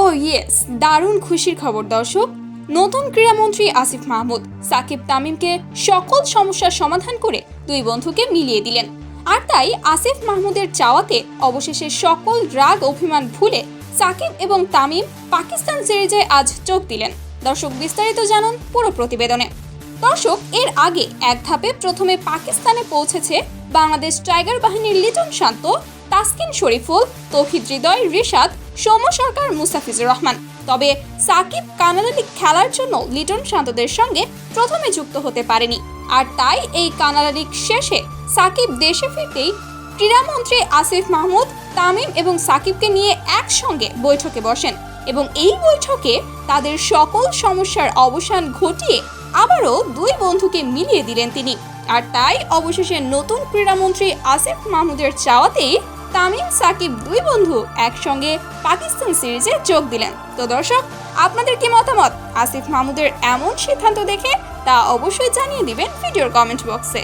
ও yes দারুণ খুশির খবর, দর্শক। নতুন ক্রীড়ামন্ত্রী আসিফ মাহমুদ সাকিব তামিমকে সকল সমস্যার সমাধান করে দুই বন্ধুকে মিলিয়ে দিলেন। আর তাই আসিফ মাহমুদের চাওয়াতে অবশেষে সকল রাগ অভিমান ভুলে সাকিব এবং তামিম পাকিস্তান সিরিজে আজ চোখ দিলেন। দর্শক, বিস্তারিত জানুন পুরো প্রতিবেদনে। দর্শক, এর আগে এক ধাপে প্রথমে পাকিস্তানে পৌঁছেছে বাংলাদেশ টাইগার বাহিনীর লিটন শান্ত। তাসকিন শরীফুল, তৌহিদ হৃদয়, রিশাদ, সৌম্য সরকার, মুস্তাফিজুর রহমান। তবে সাকিব কানাডা লিগ খেলার জন্য লিটন শান্তদের সঙ্গে প্রথমে যুক্ত হতে পারেনি। আর তাই এই কানাডা লিগ শেষে সাকিব দেশে ফিরতেই ক্রীড়ামন্ত্রী আসিফ মাহমুদ, তামিম এবং সাকিবকে নিয়ে একসঙ্গে বৈঠকে বসেন এবং এই বৈঠকে তাদের সকল সমস্যার অবসান ঘটিয়ে আবারও দুই বন্ধুকে মিলিয়ে দিলেন তিনি। আর তাই অবশেষে নতুন ক্রীড়ামন্ত্রী আসিফ মাহমুদের চাওয়াতেই তামিম, সাকিব দুই বন্ধু একসঙ্গে পাকিস্তান সিরিজে যোগ দিলেন। তো দর্শক, আপনাদের কি মতামত? আসিফ মাহমুদের এমন সিদ্ধান্ত দেখে তা অবশ্যই জানিয়ে দিবেন ভিডিওর কমেন্ট বক্সে।